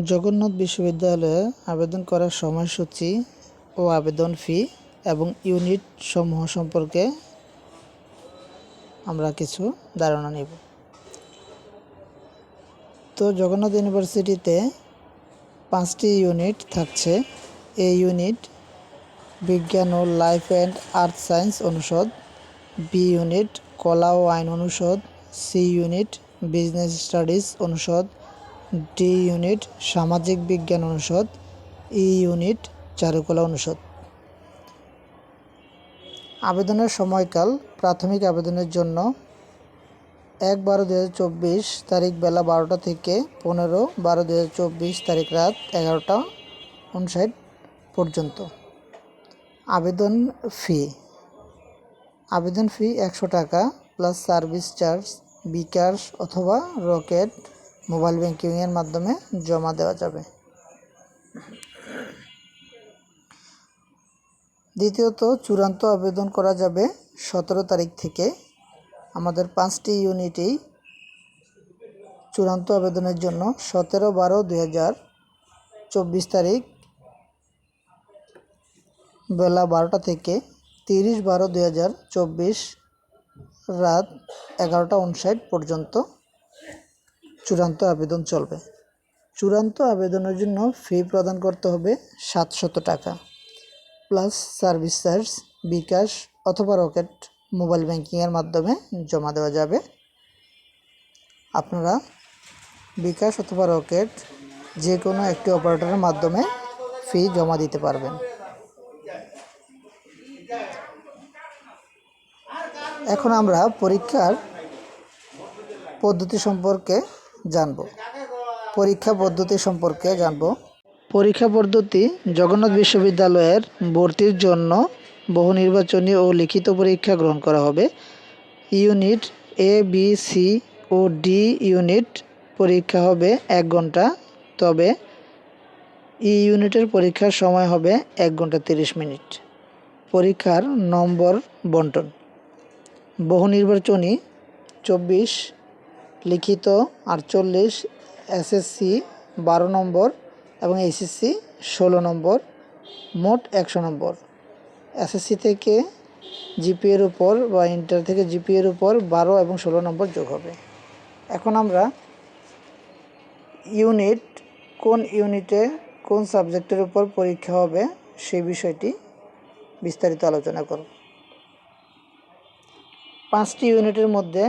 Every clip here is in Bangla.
জগন্নাথ বিশ্ববিদ্যালয়ে আবেদন করার সময়সূচি ও আবেদন ফি এবং ইউনিট সমূহ সম্পর্কে আমরা কিছু ধারণা নেব। তো জগন্নাথ ইউনিভার্সিটিতে পাঁচটি ইউনিট থাকছে। এই ইউনিট বিজ্ঞান ও লাইফ অ্যান্ড আর্থ সায়েন্স অনুষদ, বি ইউনিট কলা ও আইন অনুষদ, সি ইউনিট বিজনেস স্টাডিজ অনুষদ ডি ইউনিট সামাজিক বিজ্ঞান অনুষদ, ই ইউনিট চারুকলা অনুষদ। আবেদনের সময়কাল প্রাথমিক আবেদনের জন্য এক বারো দু তারিখ বেলা বারোটা থেকে পনেরো বারো দু তারিখ রাত এগারোটা উনষাট পর্যন্ত। আবেদন ফি। আবেদন ফি একশো টাকা প্লাস সার্ভিস চার্জ বিকাশ অথবা রকেট মোবাইল ব্যাংকিংয়ের মাধ্যমে জমা দেওয়া যাবে। দ্বিতীয়ত, চূড়ান্ত আবেদন করা যাবে সতেরো তারিখ থেকে। আমাদের পাঁচটি ইউনিটেই চূড়ান্ত আবেদনের জন্য সতেরো বারো দুই হাজার চব্বিশ তারিখ বেলা বারোটা থেকে তিরিশ বারো দুই হাজার চব্বিশ রাত এগারোটা উনষাট পর্যন্ত চূড়ান্ত আবেদন চলবে। চূড়ান্ত আবেদনের জন্য ফি প্রদান করতে হবে সাতশত টাকা। প্লাস সার্ভিস চার্জ বিকাশ অথবা রকেট মোবাইল ব্যাংকিংয়ের মাধ্যমে জমা দেওয়া যাবে। আপনারা বিকাশ অথবা রকেট যে কোনো একটি অপারেটরের মাধ্যমে ফি জমা দিতে পারবেন। এখন আমরা পরীক্ষার পদ্ধতি সম্পর্কে জানব। পরীক্ষা পদ্ধতি সম্পর্কে জানব। পরীক্ষা পদ্ধতি জগন্নাথ বিশ্ববিদ্যালয়ের ভর্তির জন্য বহু নির্বাচনী ও লিখিত পরীক্ষা গ্রহণ করা হবে। ইউনিট এ বি সি ও ডি ইউনিট পরীক্ষা হবে এক ঘণ্টা। তবে ই ইউনিটের পরীক্ষার সময় হবে এক ঘণ্টা তিরিশ মিনিট। পরীক্ষার নম্বর বন্টন। বহু নির্বাচনী চব্বিশ লিখিত আটচল্লিশ এসএসসি বারো নম্বর এবং এইচএসসি ষোলো নম্বর, মোট একশো নম্বর। এসএসসি থেকে জিপিএর উপর বা ইন্টার থেকে জিপিএর উপর বারো এবং ষোলো নম্বর যোগ হবে। এখন আমরা ইউনিট কোন ইউনিটে কোন সাবজেক্টের উপর পরীক্ষা হবে সেই বিষয়টি বিস্তারিত আলোচনা করব। পাঁচটি ইউনিটের মধ্যে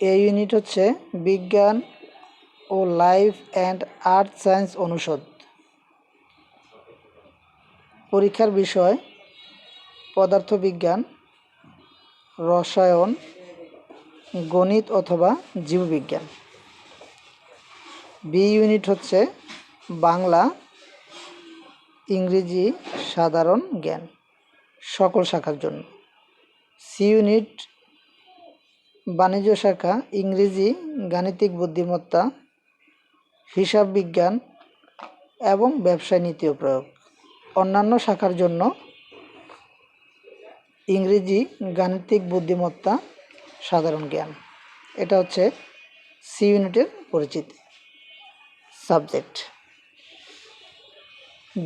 এই ইউনিট হচ্ছে বিজ্ঞান ও লাইফ অ্যান্ড আর্থ সায়েন্স অনুষদ। পরীক্ষার বিষয়, পদার্থবিজ্ঞান, রসায়ন, গণিত অথবা জীববিজ্ঞান। বি ইউনিট হচ্ছে বাংলা, ইংরেজি, সাধারণ জ্ঞান, সকল শাখার জন্য। সি ইউনিট বাণিজ্য শাখা, ইংরেজি, গাণিতিক বুদ্ধিমত্তা, হিসাব বিজ্ঞান এবং ব্যবসায় নীতি ও প্রয়োগ। অন্যান্য শাখার জন্য ইংরেজি, গাণিতিক বুদ্ধিমত্তা সাধারণ জ্ঞান। এটা হচ্ছে সি ইউনিটের পরিচিতি। Subject.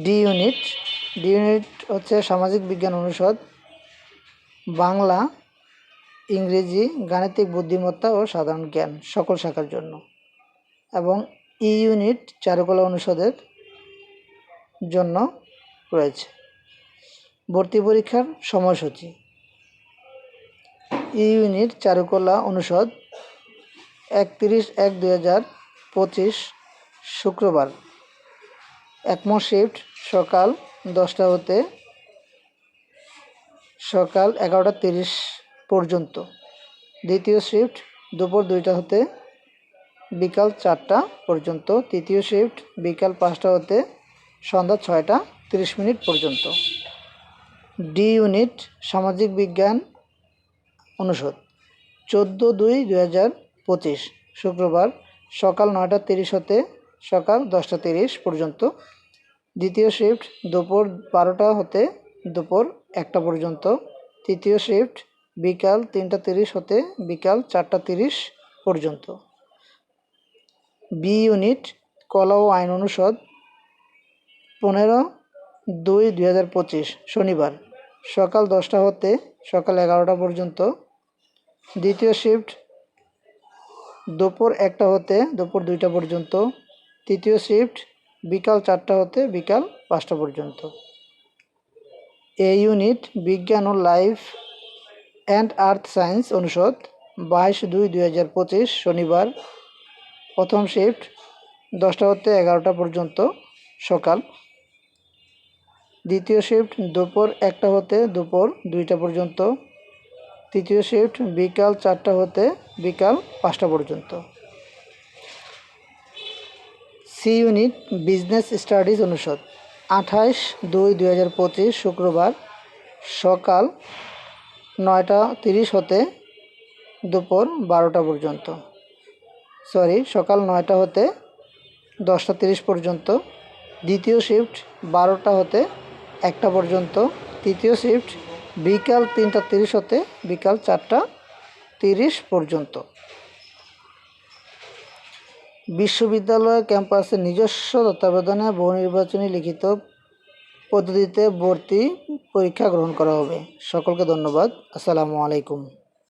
D unit. D unit হচ্ছে সামাজিক বিজ্ঞান অনুষদ, বাংলা ইংরেজি, গাণিতিক বুদ্ধিমত্তা ও সাধারণ জ্ঞান সকল শাখার জন্য। এবং ই ইউনিট চারুকলা অনুষদের জন্য রয়েছে। ভর্তি পরীক্ষার সময়সূচি। ই ইউনিট চারুকলা অনুষদ একত্রিশ এক দুই হাজার পঁচিশ শুক্রবার। একম শিফট সকাল দশটা হতে সকাল এগারোটা তিরিশ পর্যন্ত। দ্বিতীয় শিফট দুপুর দুইটা হতে বিকাল চারটা পর্যন্ত। তৃতীয় শিফট বিকাল পাঁচটা হতে সন্ধ্যা ছয়টা তিরিশ মিনিট পর্যন্ত। ডি ইউনিট সামাজিক বিজ্ঞান অনুষদ। চোদ্দ দুই দু হাজার পঁচিশ শুক্রবার সকাল নয়টা তিরিশ হতে সকাল দশটা তিরিশ পর্যন্ত। দ্বিতীয় শিফট দুপুর বারোটা হতে দুপুর একটা পর্যন্ত। তৃতীয় শিফট বিকাল তিনটা তিরিশ হতে বিকাল চারটা তিরিশ পর্যন্ত। বি ইউনিট কলা ও আইন অনুষদ পনেরো দুই দুই হাজার পঁচিশ শনিবার সকাল দশটা হতে সকাল এগারোটা পর্যন্ত। দ্বিতীয় শিফট দুপুর একটা হতে দুপুর দুইটা পর্যন্ত। তৃতীয় শিফট বিকাল চারটা হতে বিকাল পাঁচটা পর্যন্ত। এ ইউনিট বিজ্ঞান ও লাইফ অ্যান্ড আর্থ সায়েন্স অনুষদ, বাইশ দুই দুই হাজার পঁচিশ শনিবার, প্রথম শিফট, দশটা হতে এগারোটা পর্যন্ত সকাল। দ্বিতীয় শিফট দুপুর একটা হতে দুপুর দুইটা পর্যন্ত। তৃতীয় শিফট বিকাল চারটা হতে বিকাল পাঁচটা পর্যন্ত। সি ইউনিট বিজনেস স্টাডিজ অনুষদ আঠাশ দুই দুই শুক্রবার সকাল নয়টা তিরিশ হতে দুপুর বারোটা পর্যন্ত। সরি সকাল নয়টা হতে দশটা তিরিশ পর্যন্ত। দ্বিতীয় শিফট বারোটা হতে একটা পর্যন্ত। তৃতীয় শিফট বিকাল তিনটা তিরিশ হতে বিকাল চারটা তিরিশ পর্যন্ত। বিশ্ববিদ্যালয় ক্যাম্পাসে নিজস্ব তত্ত্বাবধানে বহু নির্বাচনী লিখিত পদ্ধতিতে ভর্তি পরীক্ষা গ্রহণ করা হবে। সকলকে ধন্যবাদ। আসসালামু আলাইকুম।